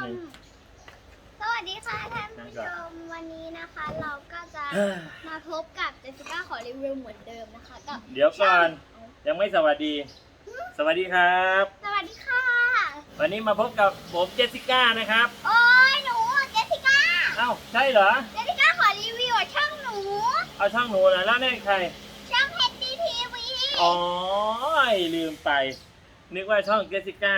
มหนึ่ง สวัสดีค่ะท่านนั่งผู้ก่ชอนมวันนี้นะคะ เราก็จะเฮ้ยมาพบกับเจสสิก้าขอรีวิวเหมือนเดิมนะคะกับเดี๋ยวก่อน ยังไม่สวัสดี สวัสดีครับ สวัสดีค่ะ วันนี้มาพบกับผมเจสสิก้านะครับ โอ้ยหนูเจสสิก้าเอ้าใช่เหรอ เจสสิก้าขอรีวิวช่องหนู เอาช่องหนูเหรอแล้วนี่ใคร ช่อง HDTV อ๋อลืมไป นึกว่าช่องเจสสิก้า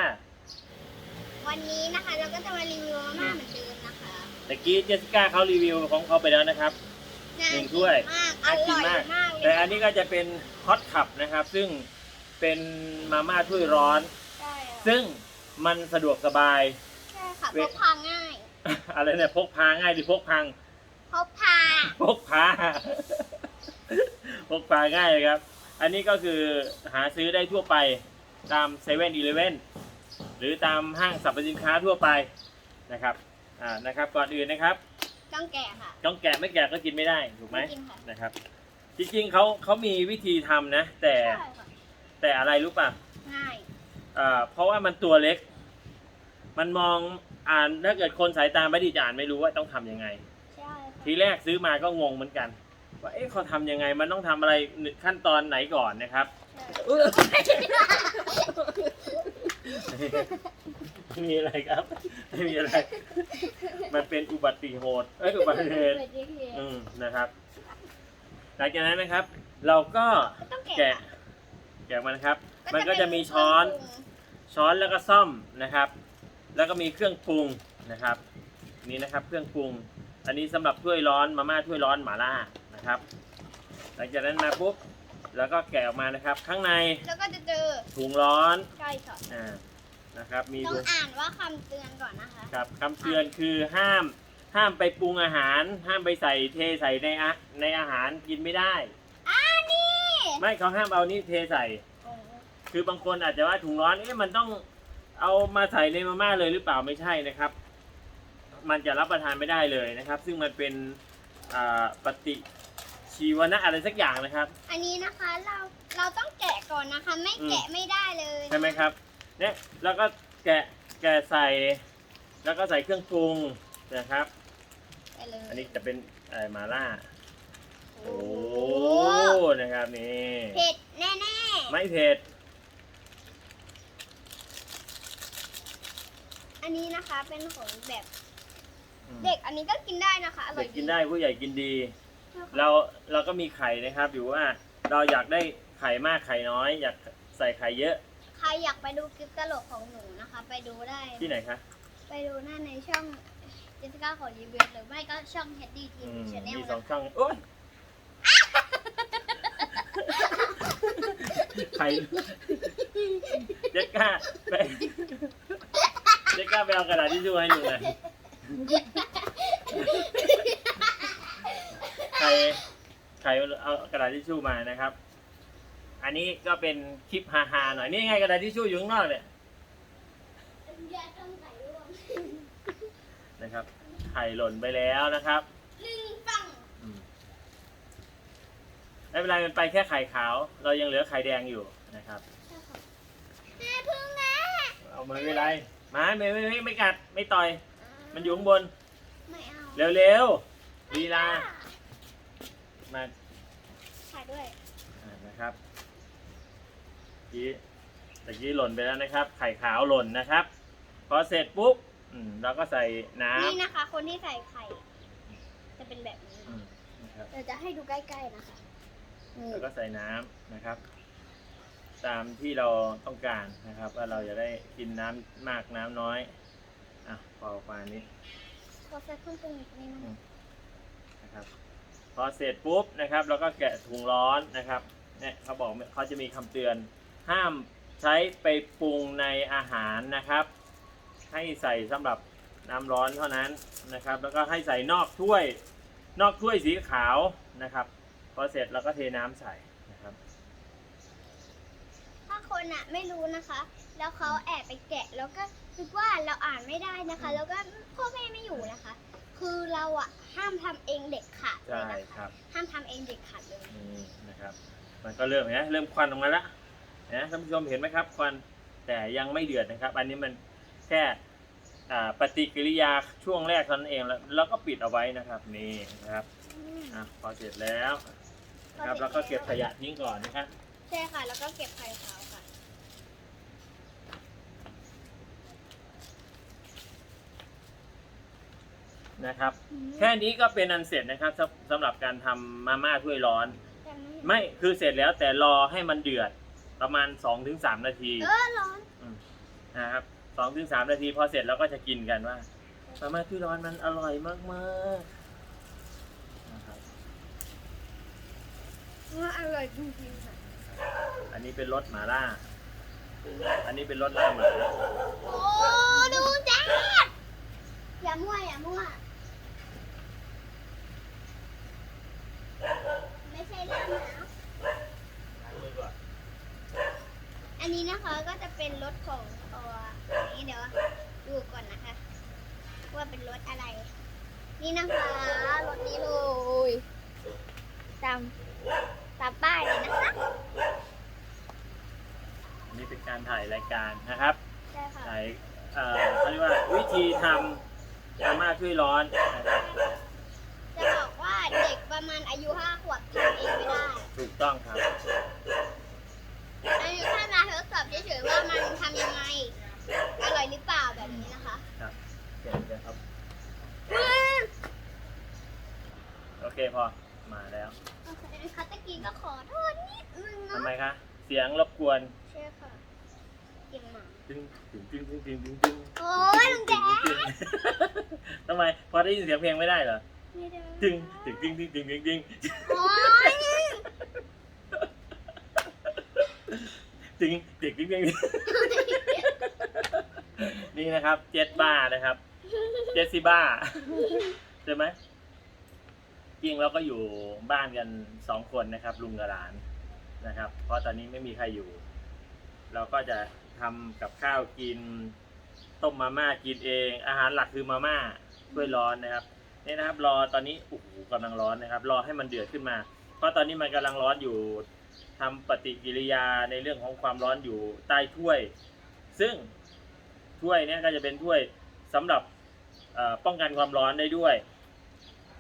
วันนี้นะคะ เราก็จะมารีวิวมาม่าเหมือนเดิมนะคะตะกี้เจสสิก้าเขารีวิวของเขาไปแล้วนะครับน่าหนึ่กิงนถ้วยมากอน่ากินร่อยมากมากเลยแต่อันนี้ก็จะเป็นฮอตคัพนะครับ ซึ่งเป็นมาม่าถ้วยร้อน ใช่ค่ะซึ่งมันสะดวกสบาย ใช่ค่ะเว้พยกพาง่ายอะไรเนี่ยพกพาง่ายหรือพกพัง พกพา พกพา พกพาง่ายเลยครับ อันนี้ก็คือหาซื้อได้ทั่วไปตามเซเว่นอีเลเว่น หรือตามห้างสรรพสินค้าทั่วไปนะครับอ่านะครับก่อนอื่นนะครับต้องแกะค่ะ ต้องแกะไม่แกะก็กินไม่ได้ถูกไหมไม่กินค่ะ นะครับ จริงๆเขาเขามีวิธีทำนะ แต่ใช่ค่ะแต่อะไรรู้ป่ะง่าย อ่าเพราะว่ามันตัวเล็ก มันมองอ่านถ้าเกิดคนสายตาไม่ดีจะอ่านไม่รู้ว่าต้องทำยังไง ใช่ค่ะทีแรกซื้อมาก็งงเหมือนกัน ว่าเอ๊ะเขาทำยังไงมันต้องทำอะไรขั้นตอนไหนก่อนนะครับ ไม่มีอะไรครับ ไม่มีอะไร มันเป็นอุบัติเหตุเอ้ยอุบัติเหตุเปิดดิพี่อืมนะครับ หลังจากนั้นนะครับ เราก็ก็ต้องแกะแกะแกะมันนะครับ มันก็จะมีช้อน ช้อนแล้วก็ซ่อมนะครับ แล้วก็มีเครื่องปรุงนะครับ นี่นะครับ เครื่องปรุง อันนี้สำหรับถ้วยร้อนมาม่าถ้วยร้อนหม่าล่านะครับ หลังจากนั้นมาปุ๊บ แล้วก็แกะออกมานะครับ ข้างในแล้วก็จะเจอถุงร้อนใช่ค่ะอ่านะครับ มีต้อถุงงอ่านว่าคำเตือนก่อนนะคะ ครับคำเตือนคือห้ามห้ามไปปรุงอาหาร ห้ามไปใส่เทใส่ในอะในอาหารกินไม่ได้อ่านี่ไม่เขาห้ามเอานี่เทใส่ โอ้คือบางคนอาจจะว่าถุงร้อนเอ๊ะมันต้องเอามาใส่ในมาม่าเลยหรือเปล่าไม่ใช่นะครับ มันจะรับประทานไม่ได้เลยนะครับ ซึ่งมันเป็นอ่าปฏิ ชีวนะอะไรสักอย่างนะครับ อันนี้นะคะเราเราต้องแกะก่อนนะคะ ไม่แกะไม่ได้เลยนะใช่ไหมครับ เนี่ยแล้วก็แกะแกะใส่ แล้วก็ใส่เครื่องปรุงนะครับ ไปเลยอันนี้จะเป็นเอ่อมาล่าโอ้โอ้โหนะครับนี่เผ็ดแน่ไม่เผ็ดๆ อันนี้นะคะเป็นของแบบอืมเด็กอันนี้ก็กินได้นะคะอร่อเด็ยกกินได้ผู้ใหญ่กินดี เราเราเราก็มีไข่นะครับอยู่ว่าเราอยากได้ไข่มากไข่น้อย อยากใส่ไข่เยอะ ใครอยากไปดูคลิปตลกของหนูนะคะ ไปดูได้นะที่ไหนคะไปดูหน้าในช่องเจสสิก้าขอรีวิวหรือไม่ก็ช่องเฮดดี้ทีอืวีมชาแนลมีสองนะช่องโอ้ยไข่เจ๊กล้าไปเจ๊กล้าไปเอากระดาษทิชชู่ให้หนูหน่อย ใครใครเอากระดาษทิชชู่มานะครับ อันนี้ก็เป็นคลิปฮาๆหน่อยนี่ไงกระดาษทิชชู่อยู่ข้างนอกเนี่ยอย่าต้องใส่ร่วมนะครับไข่หล่นไปแล้วนะครับหนึ่งฝั่งอืมไม่เป็นไรมันไปแค่ไข่ขาว เรายังเหลือไข่แดงอยู่นะครับแม่พึ่งนะเอามาไม่เป็นไรมาไม่ไม่ไม่ไม่กัดไม่ต่อย มันอยู่ข้างบนไม่เอาเร็วๆลีลา มาถ่ายด้วย อ่านะครับกี้ตะกี้หล่นไปแล้วนะครับ ไข่ขาวหล่นนะครับ พอเสร็จปุ๊บอืมเราก็ใส่น้นี่นะคะ คนที่ใส่ไข่ จะเป็นแบบนี้ำอืมนะครับเราจะให้ดูใกล้ๆนะคะนี่แล้วก็ใส่น้ำนะครับ ตามที่เราต้องการนะครับ ว่าเราจะได้กินน้ำมากน้ำน้อยอะพอประมาณนี้ ขอใส่เครื่องปรุงอีกนิดนึงนะครับ พอเสร็จปุ๊บนะครับเราก็แกะถุงร้อนนะครับเนี่ยเขาบอกเขาจะมีคำเตือน ห้ามใช้ไปปรุงในอาหารนะครับ ให้ใส่สำหรับน้ำร้อนเท่านั้นนะครับ แล้วก็ให้ใส่นอกถ้วยนอกถ้วยสีขาวนะครับพอเสร็จเราก็เทน้ำใส่นะครับ ถ้าคนอะไม่รู้นะคะ แล้วเขาแอบไปแกะแล้วก็คิดว่าเราอ่านไม่ได้นะคะ แล้วก็พ่อแม่ไม่อยู่นะคะ คือเราอะห้ามทำเองเด็กขาดเลยใช่นะครับห้ามทำเองเด็กขาดเลยนี่นะครับ มันก็เริ่มนะเริ่มควันออกมาละนะท่านผู้ชมเห็นไหมครับควันแต่ยังไม่เดือดนะครับ อันนี้มันแค่ปฏิกิริยาช่วงแรกเท่านั้นเองแล้วแล้วก็ปิดเอาไว้นะครับนี่นะครับพอเสร็จแล้วนะครับแล้วก็เก็บขยะทิ้งก่อนนะครับ ใช่ค่ะแล้วก็เก็บไข่ขา นะครับ แค่นี้ก็เป็นอันเสร็จนะครับสำสหรับการทำมาม่าถ้วยร้อน ไม่คือเสร็จแล้วแต่รอให้มันเดือดประมาณสองถึงสามนาทีเออร้อนนะครับสองถึงสามนาทีพอเสร็จเราก็จะกินกันว่ามาม่าถ้วยร้อนมันอร่อยมากๆนะครับอร่อยจริงๆค่ะอันนี้เป็นรสหมาล่า อันนี้เป็นรสล่าหมา โอ้ดูจ้าอย่ามั่วอย่ามั่ว ไม่ใช่ลาบหนาอันนี้นะคะก็จะเป็นรถของตัวนี้เดี๋ยวดูก่อนนะคะ ว่าเป็นรถอะไร นี่นะคะรถนี้เลยตามตามป้ายเลยนะคะนี่เป็นการถ่ายรายการนะครับ ใช่ค่ะถ่ายเขาเรียกว่าวิธีทำยำม่าช่วยร้อนนะครับ ประมาณอายุห้าขวบทำเองไม่ได้ ถูกต้องครับ อันนี้แค่มาทดสอบเฉยๆว่ามันทำยังไง อร่อยหรือเปล่าแบบนี้นะคะครับเก่งเลยครับ โอเคพอ มาแล้วเคนะคะตะกี้ก็ขอโทษนิดนึงทำไมคะ เสียงรบกวนใช่ค่ะเสียงหมาจิ้งจิ้งจิ้งจิ้งจิ้งตึ้งตึ้งโอ๊ยลุงแจ๊ ทำไม พอได้ยินเสียงเพลงไม่ได้เหรอ จริงจริงจริงจริงจริงจริงจริงโอ้ยจึงจึงจึงจึงนี่นะครับเจ็ดบ้านะครับเจ็ดสิบ้าใช่ไหมจริงเราก็อยู่บ้านกันสองคนนะครับ ลุงกับหลานนะครับ เพราะตอนนี้ไม่มีใครอยู่ เราก็จะทำกับข้าวกิน ต้มมาม่ากินเอง อาหารหลักคือมาม่าถ้วยร้อนนะครับ นี่ยนะครับรอตอนนี้โอ้โหกำลังร้อนนะครับ รอให้มันเดือดขึ้นมา เพราะตอนนี้มันกำลังร้อนอยู่ทำปฏิกิริยาในเรื่องของความร้อนอยู่ใต้ถ้วย ซึ่งถ้วยนี้ก็จะเป็นถ้วยสำหรับป้องกันความร้อนได้ด้วย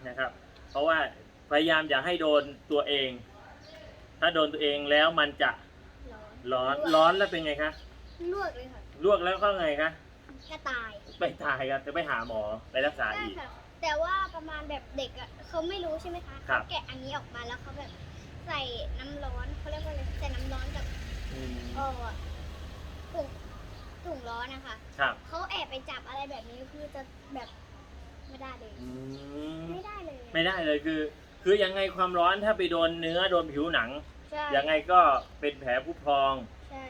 นะครับ เพราะว่าพยายามอย่าให้โดนตัวเอง ถ้าโดนตัวเองแล้วมันจะร้อนร้อนแล้วเป็นไงคะลวกเลยค่ะลวกแล้วก็ไงคะก็ตายไปตายครับจะไปหาหมอไปรักษาอีก แต่ว่าประมาณแบบเด็กอะเขาไม่รู้ใช่ไหมคะเขาแกะอันนี้ออกมาแล้วเขาแบบใส่น้ำร้อนเขาเรียกว่าอะไรใส่น้ำร้อนกับอืมเอถุงถุงร้อนนะคะเขาแอบไปจับอะไรแบบนี้คือจะแบบไม่ได้เลยไม่ได้เลยไม่ได้เลยคือ คือยังไงความร้อนถ้าไปโดนเนื้อโดนผิวหนังยังไงก็เป็นแผลผุพอง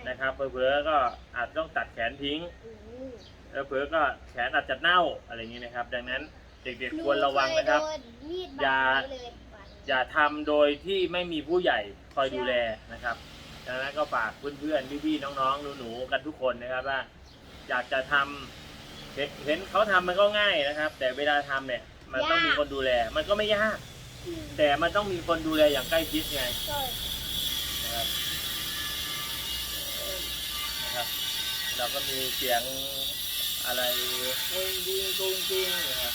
นะครับเผลอๆก็อาจต้องตัดแขนทิ้ง อืม เผลอๆก็แขนอาจจะเน่าอะไรอย่างนี้นะครับ ดังนั้น เด็กๆควรระวังนะครับ อย่า อย่าทำโดยที่ไม่มีผู้ใหญ่คอยดูแลนะครับดังนั้นก็ฝากเพื่อนๆพี่ๆน้องๆหนูๆกันทุกคนนะครับว่า อยากจะทำเห็นเขาทำมันก็ง่ายนะครับ แต่เวลาทำเนี่ย มันต้องมีคนดูแล มันก็ไม่ยาก แต่มันต้องมีคนดูแลอย่างใกล้ชิดไงนะครับเราก็มีเสียงอะไรกุ้งกิ้งกุ้งกิ้งนะครับ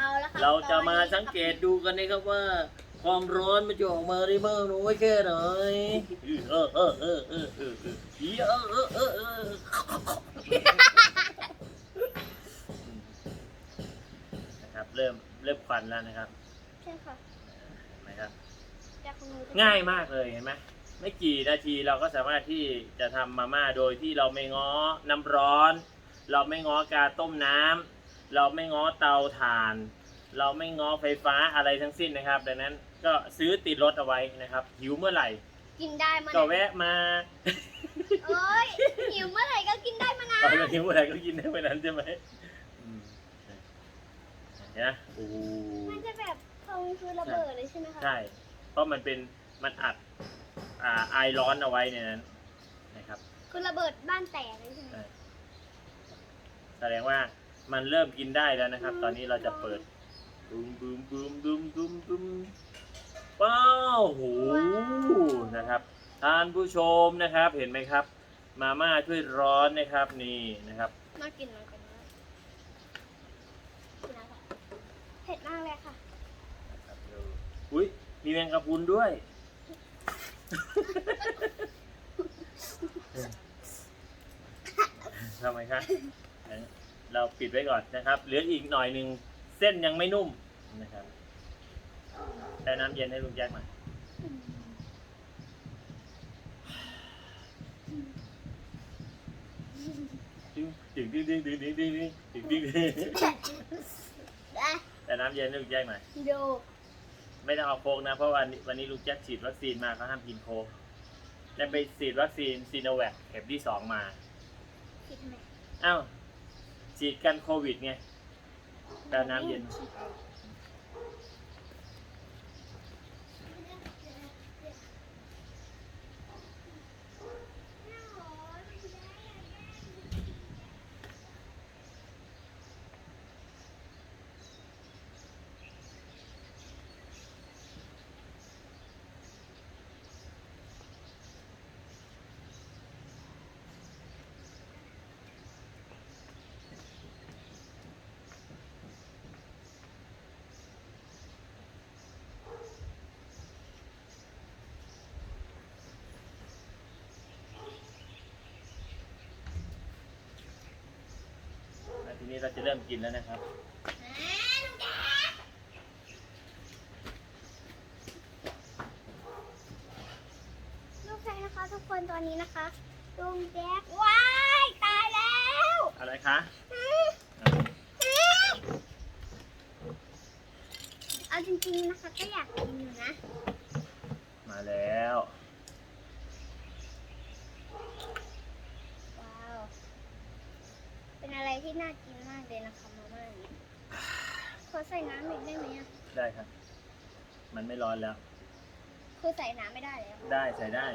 ราจะมาสังเกตดูกันนะครับว่า ความร้อนมันจะออกมาได้มากน้อยแค่ไหนเออเออเออเออเออเออเออเออเออเออนะครับเริ่มเริ่มควันแล้วนะครับใช่ค่ะนะครับจากหนูง่ายมากเลยเห็นไหมไม่กี่นาทีเราก็สามารถที่จะทำมาม่าโดยที่เราไม่ง้อน้ำร้อน เราไม่ง้อการต้มน้ำเราไม่ง้อเตาถ่าน เราไม่ง้อไฟฟ้าอะไรทั้งสิ้นนะครับ ดังนั้นก็ซื้อติดรถเอาไว้นะครับ หิวเมื่อไหร่ กินได้มาก็แวะมาเอ้ยหิวเมื่อไหร่ก็กินได้มานตอนเรากินเมื่อไหร่ก็กินได้เมื่อนั้นใช่ไหมอืมเนี่ยโอ้โหมันจะแบบพองคือระเบิดเลยใช่ไหมคะใช่ เพราะมันเป็นมันอัดอ่าไอร้อนเอาไว้ในนั้นนะครับ คือระเบิดบ้านแตกเลยใช่ไหมใช่แสดงว่ามันเริ่มกินได้แล้วนะครับ ตอนนี้เราจะเปิด บูมบูมบูมบูมบูมบูมว้าวโหนะครับท่านผู้ชมนะครับเห็นไหมครับ มาม่าถ้วยร้อนนะครับนี่นะครับ น่ากินเหมือนกันนะนะคะเผ็ดมากเลยค่ะครับดูอุ้ยมีแมงกะพรุนด้วย ทำไมครับ เราปิดไว้ก่อนนะครับ เหลืออีกหน่อยหนึ่ง เส้นยังไม่นุ่มนะครับแต่น้ำเย็นให้ลุงแจ็คหน่อยดึงดึงดึงดึงดึงดึงดึงดึงดึงดึงดึงได้แต่น้ำเย็นให้ลุงแจ็คหน่อยดูไม่ต้องเอาโค้กนะ เพราะวันนี้วันนี้ลุงแจ็คฉีดวัคซีนมาเขาห้ามกินโค้กจะไปฉีดวัคซีนซีโนแวคเข็มที่สองมาคิดทำไมอ้าวฉีดกันโควิดไง แต่น้ำเย็น นี้เราจะเริ่มกินแล้วนะครับ ลูกชายนะคะทุกคนตอนนี้นะคะลุงแจ๊กว้ายตายแล้วอะไรคะเอาจริงๆนะคะก็อยากกินอยู่นะ มาแล้วว้าว เป็น อะไรที่น่ากินมากเลยนะคะมาม่านี้ขอใส่น้ำอีกได้ไหมอะได้ครับ มันไม่ร้อนแล้ว คือใส่น้ำไม่ได้แล้ว ได้ใส่ได้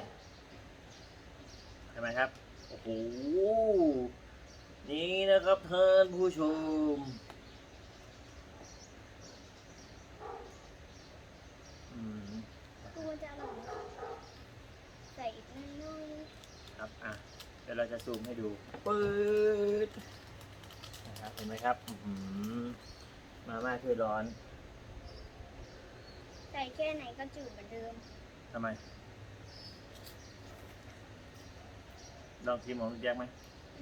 ใช่ไหมครับ โอ้โห นี่นะครับท่านผู้ชมอืมคือมันจะอร่อยไหมใส่อีกน้อยครับ อะ เดี๋ยวเราจะซูมให้ดู ปื๊ด นะครับ เห็นไหมครับอื้อหือมาม่าถ้วยร้อนๆใส่แค่ไหนก็จืดเหมือนเดิมทำไม ลองชิมของลุงแจ็คไหม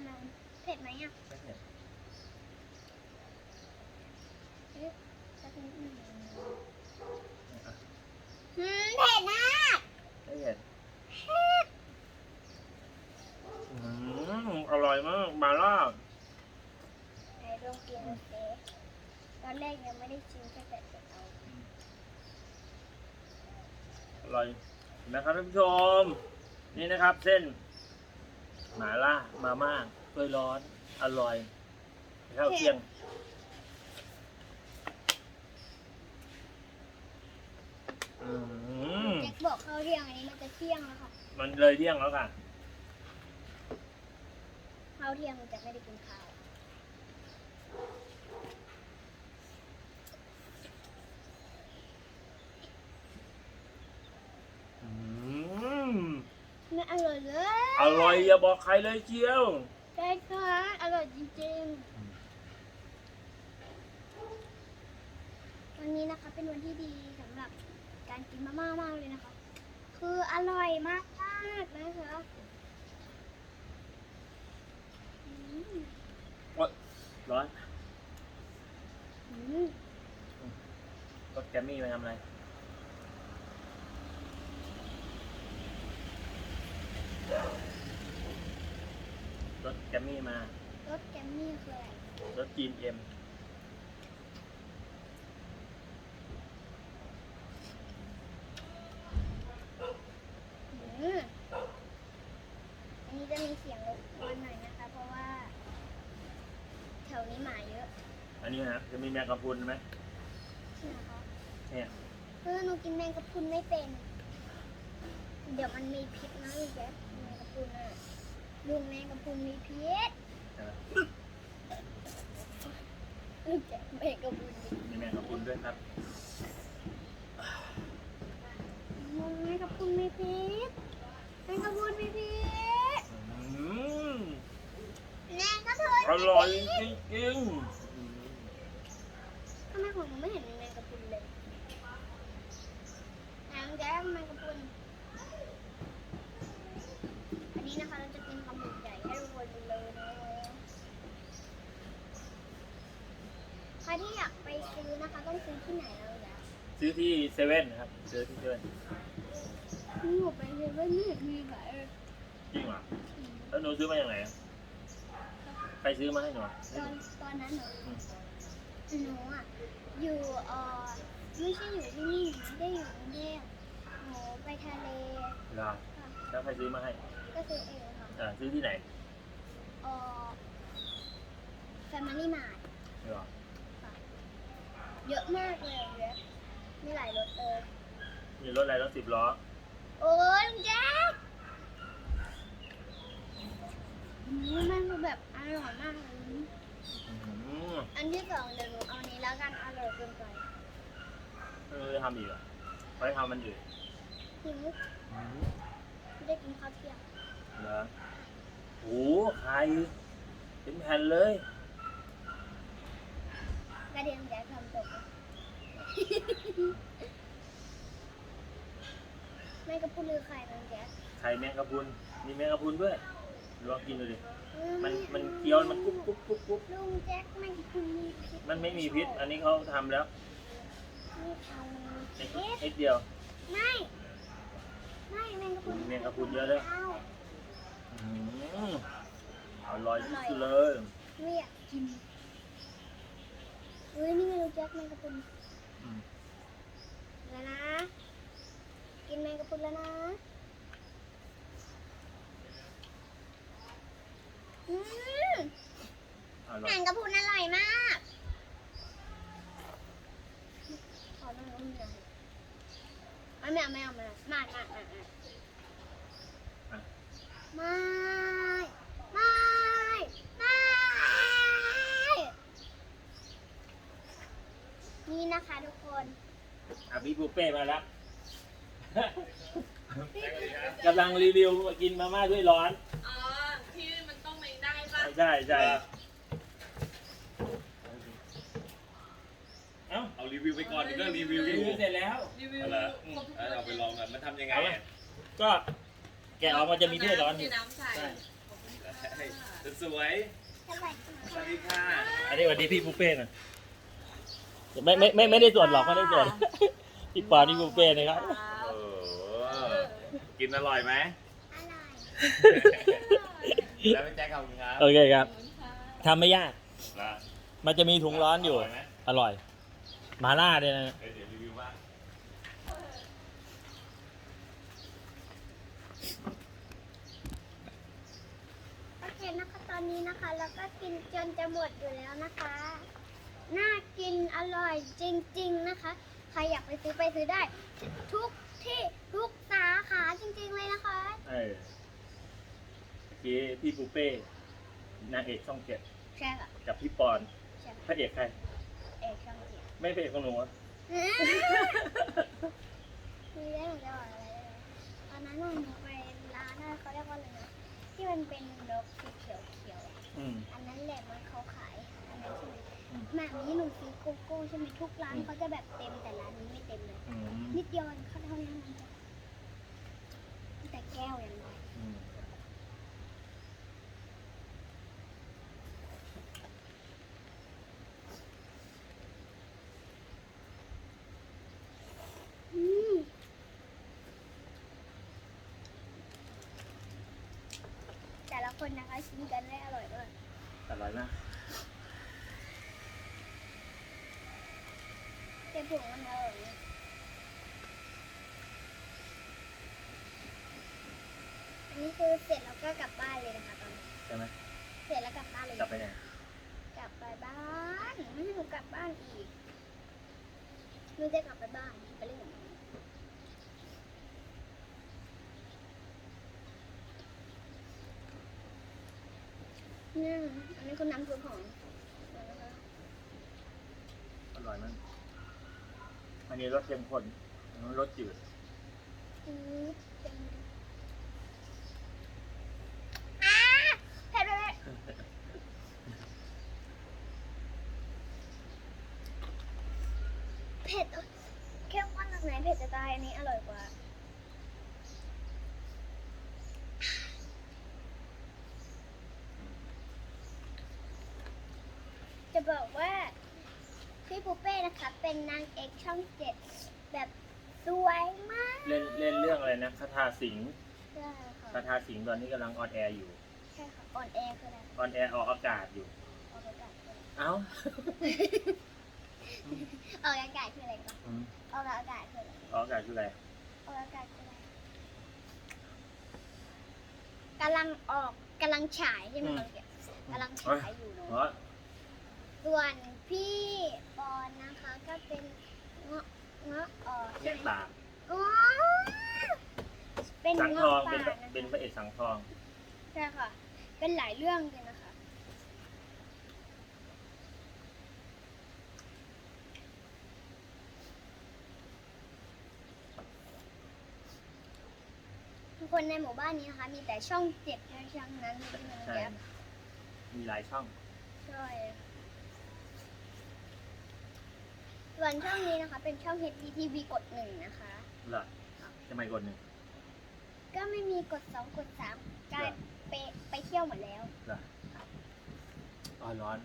น้องเผ็ดไหมอะไม่เผ็ดเอ๊ะสักนิดหนึ่งอืมเผ็ดมากไม่เผ็ดอืมอร่อยมากมาล่า ไหนลองกินดูสิ ตอนแรกยังไม่ได้ชิมแค่แต่เสร็จเอาอร่อยเห็นะครับท่านผู้ชม นี่นะครับเส้น หมาล่ามาม่าถ้วยร้อน อร่อยข้าวเที่ยง อืมแจ็คบอกเข้าเที่ยงอันนี้มันจะเที่ยงแล้วค่ะมันเลยเที่ยงแล้วค่ะ เข้าเที่ยงมันจะไม่ได้กินข้าว อืม มันอร่อยเลย อ ร่อยอย่าบอกใครเลยเชียวได้ค่ะอร่อยจริงๆ วันนี้นะคะเป็นวันที่ดีสำหรับการกินมาม่ามากเลยนะคะ คืออร่อยมากมากๆนะคะอืมร้อนอืม รถแกมมี่มาทำอะไร รถแกมมี่มารสแกมมี่คืออะไรรถจีนเอ็มอืมอันนี้จะมีเสียงรบกวนหน่อยนะคะ เพราะว่านี้หมาเยอะอันนี้นะจะมีแมงกะพรุนไหมนะคะเนี่ยเออหนูกินแมงกะพรุนไม่เป็น เดี๋ยวมันมีพิษนะลูกแจ๊คแมงกะพรุนอะ ลุงแมงกะพรุนมีพิษใช่ไหมลูกแจ๊คแมงกะพรุนมีมีแมงกะพรุนด้วยครับลุงแมงกะพรุนมีพิษแมงกะพรุนมีพิษอืมแมงกะพรุนอร่อยจริงทำไมของหนูไม่เห็นมีแมงกะพรุนเลยน้ำแจ๊คแมงกะพรุนอันนี้นะคะเราจะกินคำหมูใหญ่ให้รวนเลยนะใครที่อยากไปซื้อนะคะ ต้องซื้อที่ไหนเราอยากๆซื้อที่เซเว่นนะครับ ซื้อที่เซเว่นหนูไปเซเว่นไม่เห็นมีขายเลยจริงเหรอแล้วหนูซื้อมาจากไหนอะใครซื้อมาให้หนูตอนตอนนั้นหนูอืมหนูอะอยู่เอ่อไม่ใช่อยู่ที่นี่หนูไม่ได้อยู่กรุงเทพหนูไปทะเลเหรอค่ะแล้วใครซื้อมาให้ก็ซื้อเองค่ะอ่าซื้อที่ไหนเอ่อ Family Mart เหรอ เยอะมากเลยเว็บมีหลายรสเลย มีรถอะไรรถสิบล้อ โอ้ยลุงแจ๊คอืมมันคือแบบอร่อยมากเลย อืมอันที่สองเดี๋ยวหนูเอานี้แล้วกันอร่อยเกินไปไม่รู้จะทำอีกเหรอไปทำมันอื่นหิวอืมไม่ได้กินข้าวเที่ยงเหรอโอ้ไข่เป็นแผ่นเลย กระเดียนแจ๊คทำตกแม่ก็พูดลือไข่นะแจ๊คไข่แมงกะพรุนมีแมงกะพรุนด้วยลองกินดูดิอืมันมันเคี้ยวมันกรุบกรุบกรุบกรุบลุงแจ๊คแม่งคุณมีพิษมันไม่มีพิษ อันนี้เขาทำแล้วไม่เอามันมีไอ้พิษนิดเดียว ไม่ ไม่แมงกะพรุนแมงกะพรุนเยอะเลยอาอืมอร่อยที่สุดเลยไม่อยากกิน เฮ้ยนี่ไงลุงแจ๊คแมงกะพรุนอืม แล้วนะ กินแมงกะพรุนแล้วนะอืมอร่แมอยงกะพรุนอร่อยมากขอแมงกะพรุนหน่อยเอาไม่เอาไม่เอาไม่เอาไม่ไม่ไม่ไม่ไม่ไม่ไม่ นี่นะคะทุกคนอะพี่ปูเป้มาแล้วกำลังรีวิวกินมาม่าด้วยร้อนอ๋อที่มันต้องไม่ได้ป่ะใช่ใช่เอ้าเอารีวิวไปก่อนเดี๋ยวก็รีวิวรีดิวิวเสร็จแล้วรีวิวเอาละครบทุกเอาไปลองกันมันทำยังไงอะก็แกะออกมาจะมีถ้วยร้อนอมียู่น้ำใส่ใช่ขอบคุณค่ะสวยสวัสดีสวัสดีค่ะอันนี้สวัสดีพี่ปูเป้หน่อย ไม่ไม่ไม่ไม่ได้ส่วนหรอกไม่ได้ส่วนพี่ปอนพี่ปูเป้นะครับโอ้โหกินอร่อยไหมอร่อยแล้วพี่แจ็คขอบคุณครับโอเคครับขอบคุณค่ะทำไม่ยาก นะมันจะมีถุงร้อนอยู่ร่ไหมอร่อยมาล่าด้วยนะเอ้ยเดี๋ยวรีวิวบ้างโอเคนะคะตอนนี้นะคะแล้วก็กินจนจะหมดอยู่แล้วนะคะน่ากิน อร่อยจริง ๆนะคะ ใครอยากไปซื้อไปซื้อได้ ทุกที่ทุกสาขาจริง ๆ เลยนะคะเออเมื่อกี้พี่ปูเป้นางเอกช่องเจ็ดใช่ค่ะกับพี่ปอนใช่พค่ะระเอกใคร เอกช่องเจ็ดไม่พระเอกของหนูอะ มีได้หนูจะบอกอะไรเลยตอนนั้นหนูไปร้านอะไรเขาเรียกว่าอะไรนะที่มันเป็นนกสีเขียวเขียวๆอะอืมอันนั้นแหละมันเขาขายอันนั้นใช่ไหมอืมแบบนี้หนูซื้อโกโก้ใช่ไหมทุกร้านเขาจะแบบเต็มแต่ร้านนี้ไม่เต็มเลย อืมนิดเดียวเองเขาเท่านี้มันจะแต่แก้วอย่างไรอืมอืมแต่ละคนนะคะชิมกันได้อร่อยด้วย อร่อยมาก แต่ผงมันอร่อยนะอันนี้คือเสร็จแล้วก็กลับบ้านเลยนะคะตอนนี้ใช่ไหมเสร็จแล้วกลับบ้านเลยกลับไปไหนกลับไปไปบ้านไม่ให้หนูกลับบ้านอีกหนูจะกลับไปบ้านไปเล่นกับหนูเนี่ยอันนี้คือน้ำซุปของเดี๋ยวนะคะอร่อยมาก อันนี้รสเค็มข้นอันนั้นรสจืดอืมเป็นอ่าเผ็ดเผ็ดเผ็ดเผ็ดเข้มข้นตรงไหนเผ็ดจะตายอันนี้อร่อยกว่า จะบอกว่าพี่ปู เป้นะคะเป็นนางเอกช่องเจ็ดแบบสวยมากเล่นเล่นเรื่องอะไรนะคาถาสิงห์ใช่ค่ะคาถาสิงห์ตอนนี้กำลังออนแอร์อยู่ใช่ค่ะออนแอร์คืออะไรออนแอร์ออกอากาศอยู่ ออกอากาศคืออะไรเอ้าออกอากาศคืออะไรคะอืมออกอากาศคืออะไรออกอากาศคืออะไรออกอากาศคืออะไรกำลังออกกำลังฉายใช่ไหมคะเมื่อกี้กำลังฉายอยู่เนเพอะราะ ส่วนพี่ปอนนะคะก็เป็นเงาะเงาะออกใช่แยกไหมตาอ๋อเป็นสังเงาะทองป่าเป็นนะคะเป็นพระเอกสังทอง ใช่ค่ะ เป็นหลายเรื่องเลยนะคะ ทุกคนในหมู่บ้านนี้นะคะ มีแต่ช่องเจ็ดทั้งช่องนั้นเลยนะใช่ ครับมีหลายช่อง ใช่ ส่วนช่องนี้นะคะเป็นช่อง HDTV กดหนึ่งนะคะ เหรอทำไมกดหนึ่งก็ไม่มีกดสองกดสามกลายไปไปเที่ยวหมดแล้ว เหรออ๋อร้อน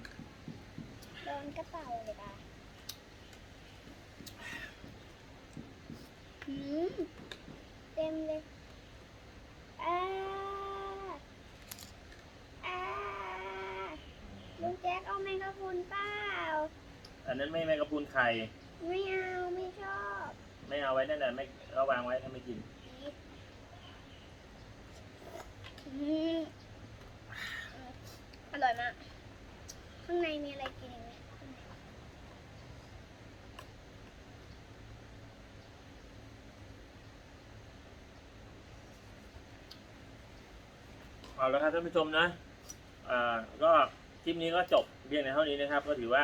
โดนกระเป๋าเลยค่ะหืมเต็มเลยอ่าอ่าลุงแจ็คเอาแมงกะพรุนเปล่า อั นนั้นไม่แมงกะพรุนไข่ไม่เอาไม่ชอบไม่เอาไว้นั่นแหละไม่เอาวางไว้ถ้าไม่กินอืมอร่อยมาก ข้างในมีอะไรกินอีกไหมข้างในเอาแล้วครับท่านผู้ชมนะอ่าก็คลิปนี้ก็จบเพียงในเท่านี้นะครับ ก็ถือว่า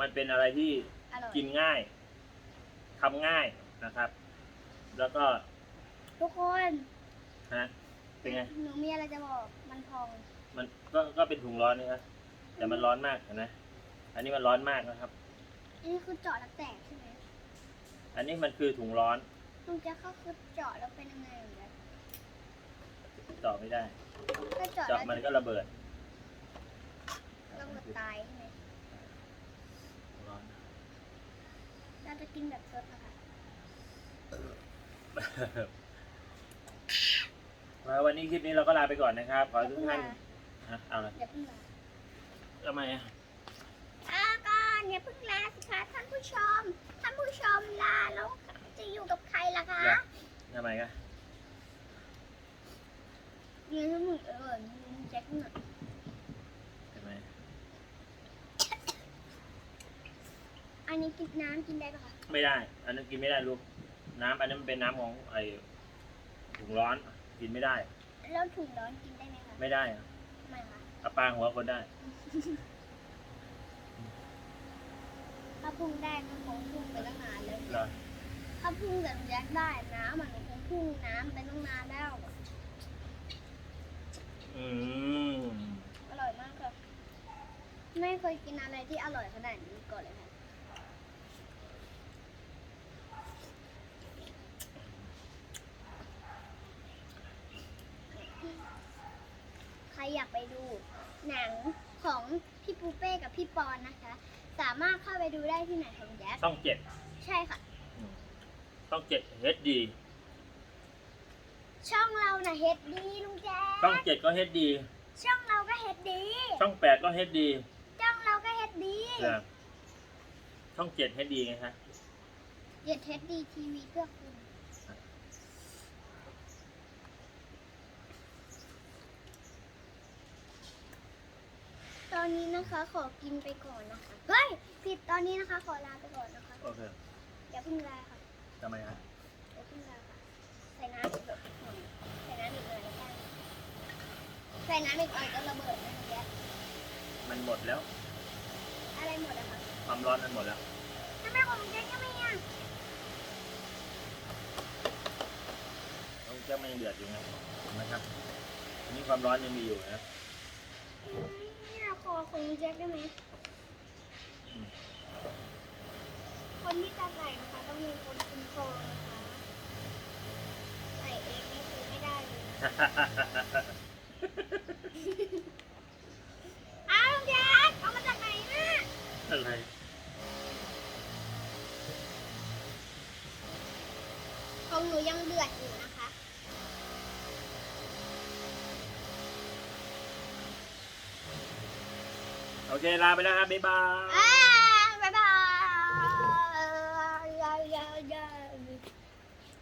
มันเป็นอะไรที่อร่อยกินง่ายทำง่ายนะครับ แล้วก็ทุกคนฮะเป็นไง หนูมีอะไรจะบอกมันพองมันก็ก็เป็นถุงร้อนนี่ครับแต่มันร้อนมากเห็นไหมอันนี้มันร้อนมากนะครับ อันนี้คือเจาะแล้วแตกใช่ไหมอันนี้มันคือถุงร้อนลุงแจ็คเขาคือเจาะแล้วเป็นยังไงเหมือนกันเจาะไม่ได้ก็เจาะเจาะแล้วมันก็ระเบิดต้องกดตายใช่ไหม ร้อน เราจะกินแบบสดนะคะแล้ววันนี้คลิปนี้เราก็ลาไปก่อนนะครับ ขอให้ทุกท่านฮะเอาละอย่าเพิ่งลาทำไมอะอ่าก่อนอย่าเพิ่งลาสิคะท่านผู้ชม ท่านผู้ชมลาแล้วจะอยู่กับใครล่ะคะทำไมกัน ยืนให้มึงเออลุงแจ็คหน่อย ทำไม อันนี้ กินน้ำกินได้ปะคะไม่ได้ อันนั้นกินไม่ได้ลูก น้ำอันนั้นมันเป็นน้ำของไอ้ถุงร้อนกินไม่ได้ แล้วถุงร้อนกินได้ไหมคะไม่ได้อะทำไมคะเอาปลาหัวคนได้ถ้าพุ่งได้ก็คงพุ่งไปตั้งนานแล้วเหรอถ้าพุ่งแต่ลุงแจ็คได้น้ำมันคงพุ่งน้ำไปตั้งนานแล้วอืมอร่อยมากค่ะไม่เคยกินอะไรที่อร่อยขนาดนี้ก่อนเลยค่ะ ใค รอยากไปดูหนังของพี่ปูเป้กับพี่ปอนนะคะ สามารถเข้าไปดูได้ที่ไหนของแจ็คต้องเจ็ดใช่ค่ะต้องเจ็ดเฮดดีช่องเราน่ะเฮ็ดดีลุงแจ๊ต้องเจ็ดก็เฮดดีช่องเราก็เฮ็ดดีช่องแปดก็เฮดดีช่องเราก็เฮ็ดดีนะช่องเจ็ดเฮดดีไงฮะเฮ็ดเฮ็ดดีทีวีเพื่อคุณ ตอนนี้นะคะขอกินไปก่อนนะคะ เฮ้ยผิดตอนนี้นะคะขอลาไปก่อนนะคะ โอเคอย่าเพิ่งลาค่ะทำไมครับอย่าเพิ่งลาค่ะ ใส่น้ำอีกแบบหน่อยใส่น้ำอีกหน่อยแล้วกันใส่น้ำอีกหน่อยก็ระเบิดนะเมื่อกี้มันหมดแล้ว อะไรหมดอะคะความร้อนมันหมดแล้วทำไมของเจ๊ยังไม่อะต้องแจ้งมันยังเดือดอยู่นะนะครับอันนี้ความร้อนยังมีอยู่นะเนี่ย คอของแจ็คได้ไหมอืมคนที่จะใส่นะคะต้องมีคนคุมครองนะคะใส่เองนี่คือไม่ได้เลยอ้าวแจ็คเอามาจากไหนน่ะอะไรของหนูยังเดือดอยู่นะคะ โอเค ลาไปแล้วครับบ๊ายบาย